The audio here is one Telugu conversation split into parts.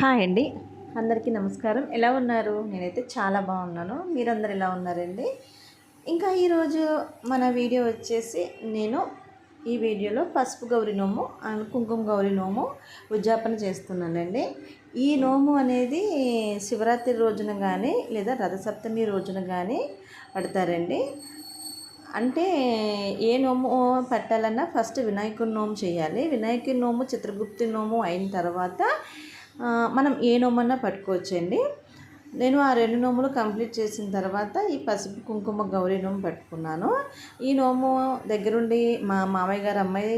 హాయ్ అండి. అందరికీ నమస్కారం. ఎలా ఉన్నారు? నేనైతే చాలా బాగున్నాను. మీరందరు ఎలా ఉన్నారండి? ఇంకా ఈరోజు మన వీడియో వచ్చేసి నేను ఈ వీడియోలో పసుపు గౌరి నోము అండ్ కుంకుమ గౌరి నోము ఉద్యాపన చేస్తున్నానండి. ఈ నోము అనేది శివరాత్రి రోజున కానీ లేదా రథసప్తమి రోజున కానీ పడతారండి. అంటే ఏ నోము పెట్టాలన్నా ఫస్ట్ వినాయకుడి నోము చేయాలి. వినాయకుడి నోము చిత్రగుప్తి నోము అయిన తర్వాత మనం ఏ నోమన్నా పట్టుకోవచ్చండి. నేను ఆ రెండు నోములు కంప్లీట్ చేసిన తర్వాత ఈ పసుపు కుంకుమ గౌరీ నోము పట్టుకున్నాను. ఈ నోము దగ్గరుండి మా మామయ్య గారు అమ్మాయి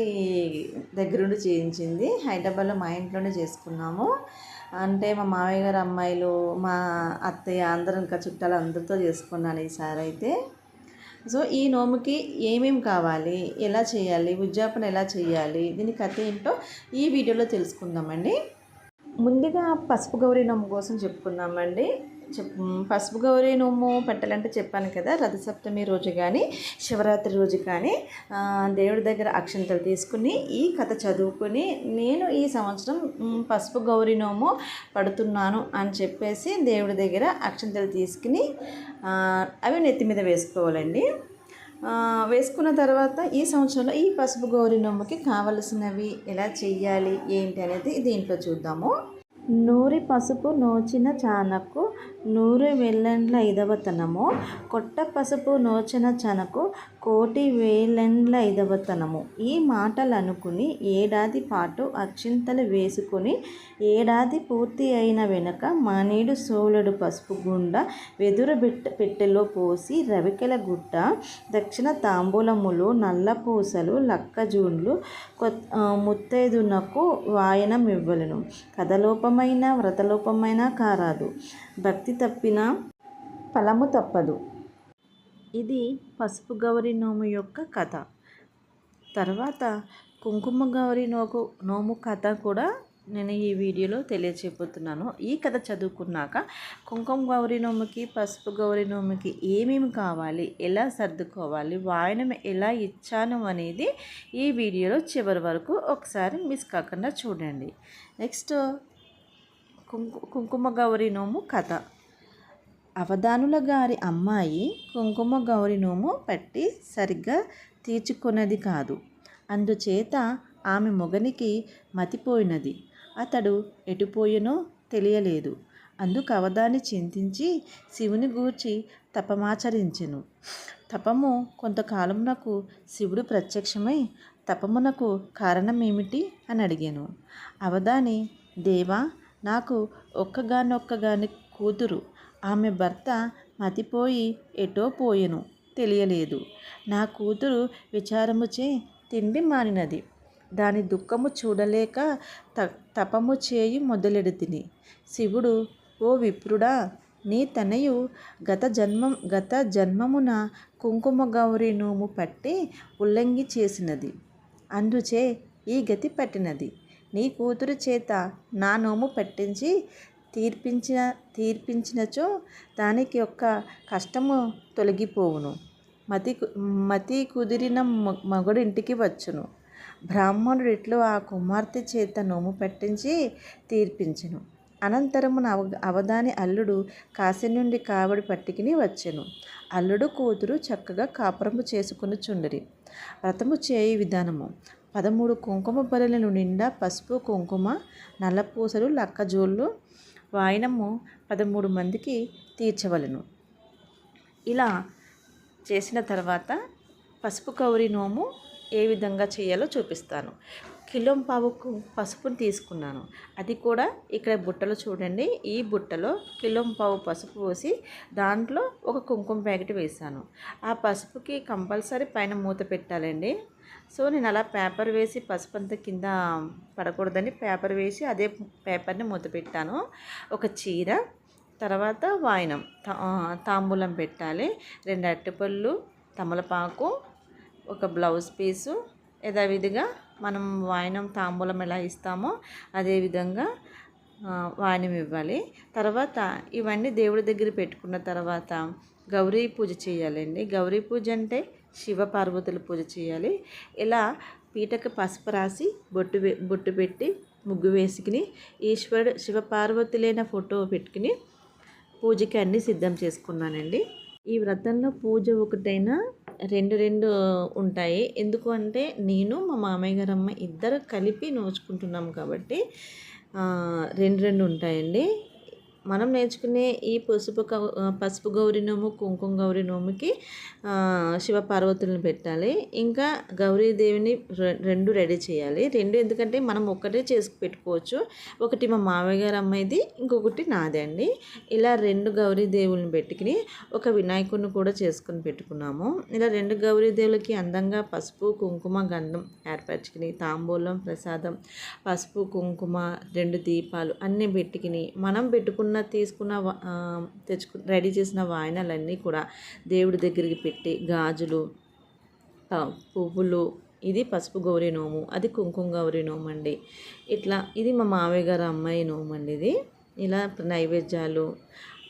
దగ్గరుండి చేయించింది. హైదరాబాద్లో మా ఇంట్లోనే చేసుకున్నాము. అంటే మా మామయ్య గారు అమ్మాయిలు మా అత్తయ్య అందరూ ఇంకా చుట్టాలు అందరితో చేసుకున్నాను ఈసారి అయితే. సో ఈ నోముకి ఏమేమి కావాలి? ఎలా చేయాలి? ఉద్యాపన ఎలా చేయాలి? దీని కథ ఏంటో ఈ వీడియోలో తెలుసుకుందామండి. ముందుగా పసుపు గౌరీ నోము కోసం చెప్పుకుందామండి చెప్ పసుపు గౌరీ నోము పెట్టాలంటే చెప్పాను కదా రథసప్తమి రోజు కానీ శివరాత్రి రోజు కానీ దేవుడి దగ్గర అక్షంతలు తీసుకుని ఈ కథ చదువుకుని నేను ఈ సంవత్సరం పసుపు గౌరీ నోము పడుతున్నాను అని చెప్పేసి దేవుడి దగ్గర అక్షంతలు తీసుకుని అవి నెత్తి మీద వేసుకోవాలండి. వేసుకున్న తర్వాత ఈ సంవత్సరంలో ఈ పసుపు గౌరీ నొమ్మకి కావలసినవి ఎలా చెయ్యాలి ఏంటి అనేది దీంట్లో చూద్దాము. నూరి పసుపు నోచిన చానకు నూరు వెల్లండ్ల ఇదవతనము కొట్ట పసుపు నోచిన చనకు కోటి వేలెండ్ల ఇదవతనము ఈ మాటలు అనుకుని ఏడాది పాటు అక్షింతలు వేసుకుని ఏడాది పూర్తి అయిన వెనుక మానేడు సోలెడు పసుపు గుండ వెదురు బిట్ట పెట్టెలో పోసి రవికెల గుట్ట దక్షిణ తాంబూలములు నల్లపూసలు లక్కజూన్లు కొత్ ముత్తైదునకు వాయనం ఇవ్వలను కథలోపమైన వ్రతలోపమైన కారాదు. భక్తి తప్పిన ఫలము తప్పదు. ఇది పసుపు గౌరి నోము యొక్క కథ. తర్వాత కుంకుమ గౌరి నోకు నోము కథ కూడా నేను ఈ వీడియోలో తెలియచేయబోతున్నాను ఈ కథ చదువుకున్నాక కుంకుమ గౌరి నోముకి పసుపు గౌరి నోముకి ఏమేమి కావాలి ఎలా సర్దుకోవాలి వాయనం ఎలా ఇచ్చాను అనేది ఈ వీడియోలో చివరి వరకు ఒకసారి మిస్ కాకుండా చూడండి. నెక్స్ట్ కుంకు కుంకుమ గౌరి నోము కథ. అవధానుల గారి అమ్మాయి కుంకుమ గౌరి నోము పట్టి సరిగ్గా తీర్చుకున్నది కాదు. అందుచేత ఆమె మొగనికి మతిపోయినది. అతడు ఎటుపోయినో తెలియలేదు. అందుకు అవధాని చింతించి శివుని గూర్చి తపమాచరించెను. తపము కొంతకాలమునకు శివుడు ప్రత్యక్షమై తపమునకు కారణమేమిటి అని అడిగాను అవధాని దేవా నాకు ఒక్కగానొక్కగాని కూతురు. ఆమె భర్త మతిపోయి ఎటో పోయెను. తెలియలేదు. నా కూతురు విచారముచే తిండి మానినది. దాని దుఃఖము చూడలేక త తపము చేయి మొదలెడితిని శివుడు ఓ విప్రుడా! నీ తనయు గత జన్మం గత జన్మమున కుంకుమ గౌరి నోము పట్టి ఉల్లంఘి చేసినది అందుచే ఈ గతి పట్టినది. నీ కూతురు చేత నా నోము పట్టించి తీర్పించిన తీర్పించినచో దానికి ఒక్క కష్టము తొలగిపోవును. మతి కు- మతి కుదిరిన మొ- ఇంటికి వచ్చును. బ్రాహ్మణుడు ఇట్లు ఆ కుమార్తె చేత నోము పెట్టించి తీర్పించును. అనంతరమున అవ అవధాని అల్లుడు కాశీ నుండి కావడి పట్టుకుని వచ్చెను. అల్లుడు కూతురు చక్కగా కాపురము చేసుకుని చుండిరి. వ్రతము చేయి విధానము. పదమూడు కుంకుమ బరులను నిండా పసుపు కుంకుమ నల్లపూసలు లక్కజోళ్ళు వాయినము పదమూడు మందికి తీర్చవలను. ఇలా చేసిన తర్వాత పసుపు కౌరి నోము ఏ విధంగా చేయాలో చూపిస్తాను. కిలోం పావుకు పసుపుని తీసుకున్నాను. అది కూడా ఇక్కడ బుట్టలో చూడండి. ఈ బుట్టలో కిలోం పావు పసుపు పోసి దాంట్లో ఒక కుంకుమ ప్యాకెట్ వేసాను ఆ పసుపుకి కంపల్సరీ పైన మూత పెట్టాలండి. సో నేను అలా పేపర్ వేసి పసుపు అంతా కింద పడకూడదని పేపర్ వేసి అదే పేపర్ని మూత పెట్టాను. ఒక చీర తర్వాత వాయనం తా- తాంబూలం పెట్టాలి రెండు అరటిపళ్ళు తమలపాకు ఒక బ్లౌజ్ పీసు. యథావిధిగా మనం వాయనం తాంబూలం ఎలా ఇస్తామో అదేవిధంగా ఆ, వాయనం ఇవ్వాలి. తర్వాత ఇవన్నీ దేవుడి దగ్గర పెట్టుకున్న తర్వాత గౌరీ పూజ చేయాలండి. గౌరీ పూజ అంటే శివ పార్వతుల పూజ చేయాలి. ఇలా పీటకు పసుపు రాసి బొట్టు బొట్టు పెట్టి ముగ్గు వేసుకుని ఈశ్వరుడు శివపార్వతులైన ఫోటో పెట్టుకుని పూజకి అన్నీ సిద్ధం చేసుకున్నానండి. ఈ వ్రతంలో పూజ ఒకటైనా రెండు రెండు ఉంటాయి. ఎందుకు అంటే నేను మా మామయ్య గారు అమ్మ ఇద్దరు కలిపి నోచుకుంటున్నాం కాబట్టి రెండు రెండు ఉంటాయండి. మనం నేర్చుకునే ఈ పసుపు పసుపు గౌరీ నోము కుంకుమ గౌరీ నోముకి శివపార్వతులను పెట్టాలి. ఇంకా గౌరీదేవిని రె- రెండు రెడీ చేయాలి. రెండు ఎందుకంటే మనం ఒక్కటే చేసి పెట్టుకోవచ్చు. ఒకటి మా మామయ్య గారు అమ్మాయిది ఇంకొకటి నాదే అండి. ఇలా రెండు గౌరీ పెట్టుకుని ఒక వినాయకుడిని కూడా చేసుకుని పెట్టుకున్నాము. ఇలా రెండు గౌరీదేవులకి అందంగా పసుపు కుంకుమ గంధం ఏర్పరచుకుని తాంబూలం ప్రసాదం పసుపు కుంకుమ రెండు దీపాలు అన్నీ పెట్టుకుని మనం పెట్టుకున్న తీసుకున్న తెచ్చుకు రెడీ చేసిన వాయినాలన్నీ కూడా దేవుడి దగ్గరికి పెట్టి గాజులు పువ్వులు ఇది పసుపు గౌరీ నోము అది కుంకుమ గౌరీ నోము అండి ఇట్లా ఇది మా మామయ్య గారు అమ్మాయి నోము అండి ఇది. ఇలా నైవేద్యాలు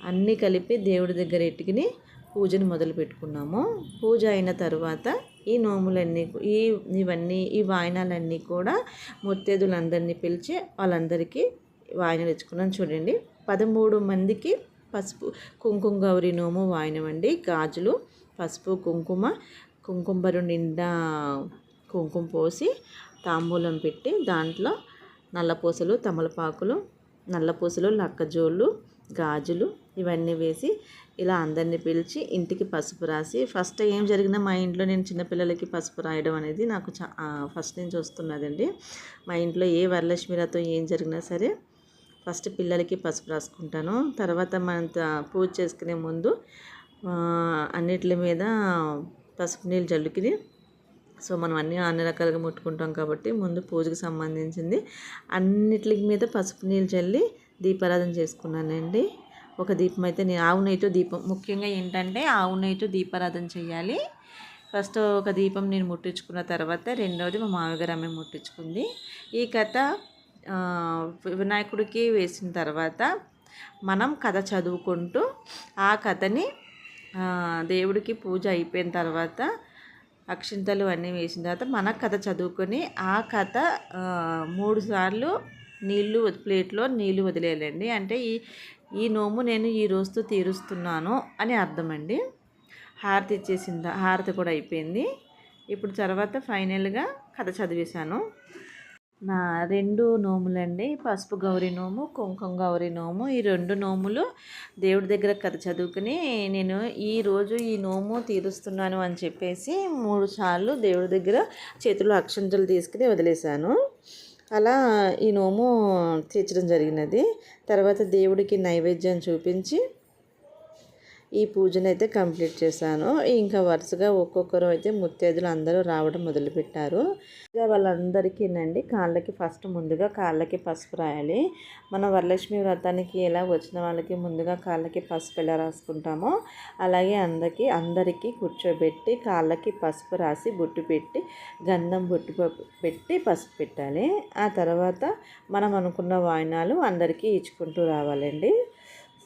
అన్నీ కలిపి దేవుడి దగ్గర ఎట్టుకుని పూజను మొదలు పెట్టుకున్నాము. పూజ అయిన తర్వాత ఈ నోములన్నీ ఈ ఇవన్నీ ఈ వాయనాలన్నీ కూడా ముత్తేదులందరినీ పిలిచి వాళ్ళందరికీ వాయనాలు తెచ్చుకున్నాను. చూడండి. పదమూడు మందికి పసుపు కుంకుమ గౌరీ నోము వాయనం అండి. గాజులు పసుపు కుంకుమ కుంకుమరు నిండా కుంకుమ పోసి తాంబూలం పెట్టి దాంట్లో నల్లపూసలు తమలపాకులు నల్లపూసలు లక్కజోళ్ళు గాజులు ఇవన్నీ వేసి ఇలా అందరినీ పిలిచి ఇంటికి పసుపు రాసి ఫస్ట్ ఏం జరిగినా మా ఇంట్లో నేను చిన్నపిల్లలకి పసుపు రాయడం అనేది నాకు చా ఫస్ట్ నుంచి వస్తున్నదండి. మా ఇంట్లో ఏ వరలక్ష్మి వ్రతం ఏం జరిగినా సరే ఫస్ట్ పిల్లలకి పసుపు రాసుకుంటాను. తర్వాత మన పూజ చేసుకునే ముందు అన్నిటి మీద పసుపు నీళ్ళు జల్లుకి సో మనం అన్నీ అన్ని రకాలుగా ముట్టుకుంటాం కాబట్టి ముందు పూజకు సంబంధించింది అన్నిటి మీద పసుపు నీళ్ళు చల్లి దీపారాధన చేసుకున్నానండి. ఒక దీపం అయితే నేను ఆవు నెయ్యితో దీపం. ముఖ్యంగా ఏంటంటే ఆవు నెయ్యితో దీపారాధన చేయాలి ఫస్ట్ ఒక దీపం నేను ముట్టించుకున్న తర్వాత రెండవది మా మామగారు ఆమె ముట్టించుకుంది. ఈ కథ వినాయకుడికి వేసిన తర్వాత మనం కథ చదువుకుంటూ ఆ కథని దేవుడికి పూజ అయిపోయిన తర్వాత అక్షింతలు అన్నీ వేసిన తర్వాత మన కథ చదువుకొని ఆ కథ మూడు సార్లు నీళ్ళు ప్లేట్లో నీళ్ళు వదిలేయాలండి. అంటే ఈ ఈ నోము నేను ఈ రోజుతో తీరుస్తున్నాను అని అర్థమండి. హారతి ఇచ్చేసింది హారతి కూడా అయిపోయింది. ఇప్పుడు తర్వాత ఫైనల్గా కథ చదివేశాను. నా రెండు నోములండి. పసుపు గౌరి నోము కుంకుమ గౌరి నోము. ఈ రెండు నోములు దేవుడి దగ్గర కథ చదువుకుని నేను ఈరోజు ఈ నోము తీరుస్తున్నాను అని చెప్పేసి మూడు సార్లు దేవుడి దగ్గర చేతిలో అక్షంతలు తీసుకుని వదిలేశాను. అలా ఈ నోము తీర్చడం జరిగినది. తర్వాత దేవుడికి నైవేద్యం చూపించి ఈ పూజను అయితే కంప్లీట్ చేశాను. ఇంకా వరుసగా ఒక్కొక్కరు అయితే ముత్తేదులు అందరూ రావడం మొదలుపెట్టారు. వాళ్ళందరికీ వాళ్ళందరికీనండి కాళ్ళకి ఫస్ట్ ముందుగా కాళ్ళకి పసుపు రాయాలి. మన వరలక్ష్మి వ్రతానికి ఎలా వచ్చిన వాళ్ళకి ముందుగా కాళ్ళకి పసుపు ఎలా రాసుకుంటామో అలాగే అందరికీ అందరికీ కూర్చోబెట్టి కాళ్ళకి పసుపు రాసి బొట్టు పెట్టి గంధం బొట్టు పెట్టి పసుపు పెట్టాలి. ఆ తర్వాత మనం అనుకున్న వాయినాలు అందరికీ ఇచ్చుకుంటూ రావాలండి.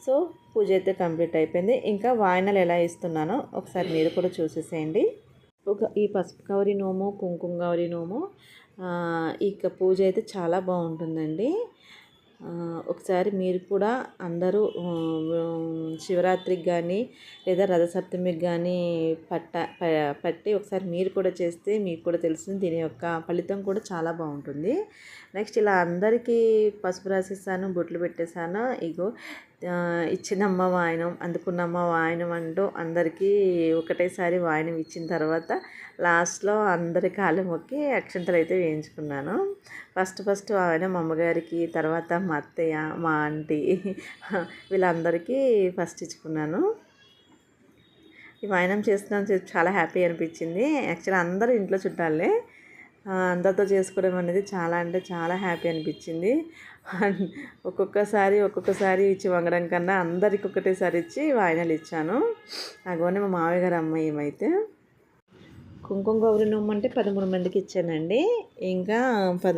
సో పూజ అయితే కంప్లీట్ అయిపోయింది. ఇంకా వాయినలు ఎలా ఇస్తున్నానో ఒకసారి మీరు కూడా చూసేసేయండి. ఒక ఈ పసుపు కవరి నోము కుంకుమ గౌరి నోము ఇక పూజ అయితే చాలా బాగుంటుందండి. ఒకసారి మీరు కూడా అందరూ శివరాత్రికి కానీ లేదా రథసప్తమికి కానీ పట్ట ప- పట్టి ఒకసారి మీరు కూడా చేస్తే మీకు కూడా తెలుస్తుంది దీని యొక్క ఫలితం కూడా చాలా బాగుంటుంది. నెక్స్ట్ ఇలా అందరికీ పసుపు రాసేసాను బొట్లు పెట్టేశాను. ఇగో ఇచ్చిందమ్మ ఇచ్చినమ్మ వాయనం అందుకున్నమ్మ వాయనం అంటూ అందరికీ ఒకటేసారి వాయనం ఇచ్చిన తర్వాత లాస్ట్లో అందరి కాళ్ళు మొక్కి అక్షంతలు అయితే వేయించుకున్నాను. ఫస్ట్ ఫస్ట్ ఆయన మా అమ్మగారికి తర్వాత మా అత్తయ్య మా ఆంటీ వీళ్ళందరికీ ఫస్ట్ ఇచ్చుకున్నాను. ఈ వాయనం చేస్తున్నాను చాలా హ్యాపీ అనిపించింది. యాక్చువల్లీ అందరూ ఇంట్లో చుట్టాలే. అందరితో చేసుకోవడం అనేది చాలా అంటే చాలా హ్యాపీ అనిపించింది. ఒక్కొక్కసారి ఒక్కొక్కసారి ఇచ్చి వంగడం కన్నా అందరికి ఒకటేసారి ఇచ్చి వాయినాలు ఇచ్చాను. అగోనే మా మామయ్య గారు అమ్మాయి ఏమైతే. కుంకుమ గౌరి నోము అంటే పదమూడు మందికి ఇచ్చానండి. ఇంకా పద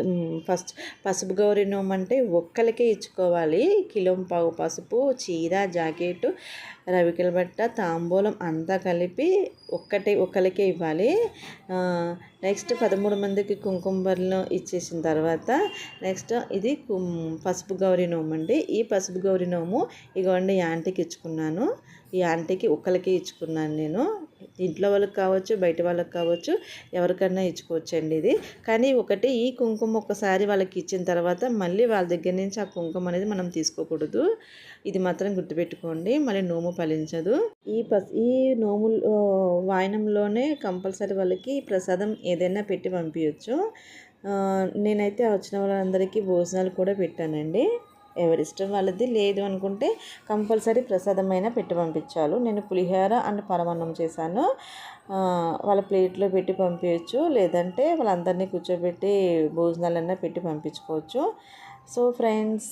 ఫస్ట్ పసుపు గౌరి నోము అంటే ఒక్కరికే ఇచ్చుకోవాలి. కిలో పావు పసుపు చీర జాకెట్ రవికల బట్ట తాంబూలం అంతా కలిపి ఒక్కటే ఒకరికే ఇవ్వాలి. నెక్స్ట్ పదమూడు మందికి కుంకుమ ఇచ్చేసిన తర్వాత నెక్స్ట్ ఇది కుం- పసుపు గౌరీ నోము అండి. ఈ పసుపు గౌరీ నోము ఇగోండి యాంటీకి ఇచ్చుకున్నాను. ఈ ఆంటీకి ఒకరికి ఇచ్చుకున్నాను నేను. ఇంట్లో వాళ్ళకి కావచ్చు బయట వాళ్ళకి కావచ్చు ఎవరికన్నా ఇచ్చుకోవచ్చండి ఇది. కానీ ఒకటి ఈ కుంకుమ ఒకసారి వాళ్ళకి ఇచ్చిన తర్వాత మళ్ళీ వాళ్ళ దగ్గర నుంచి ఆ కుంకుమ అనేది మనం తీసుకోకూడదు. ఇది మాత్రం గుర్తుపెట్టుకోండి మళ్ళీ నోము ఫలించదు. ఈ పస్ ఈ నోము వాయనంలోనే కంపల్సరీ వాళ్ళకి ప్రసాదం ఏదైనా పెట్టి పంపించచ్చు నేనైతే వచ్చిన వాళ్ళందరికీ భోజనాలు కూడా పెట్టానండి. ఎవరిష్టం వాళ్ళది లేదు అనుకుంటే కంపల్సరీ ప్రసాదమైన పెట్టి పంపించాలి. నేను పులిహోర అండ్ పరమాన్నం చేశాను. వాళ్ళ ప్లేట్లో పెట్టి పంపించచ్చు లేదంటే వాళ్ళందరినీ కూర్చోబెట్టి భోజనాలన్నా పెట్టి పంపించుకోవచ్చు. సో ఫ్రెండ్స్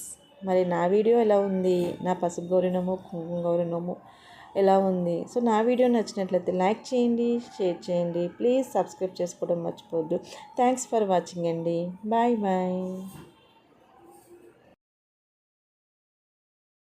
మరి నా వీడియో ఎలా ఉంది? నా పసుపు గౌరినము కుంకుమ గౌరినము ఎలా ఉంది? సో నా వీడియో నచ్చినట్లయితే లైక్ చేయండి షేర్ చేయండి. ప్లీజ్ సబ్స్క్రైబ్ చేసుకోవడం మర్చిపోవద్దు. థ్యాంక్స్ ఫర్ వాచింగ్ అండి. Bye bye.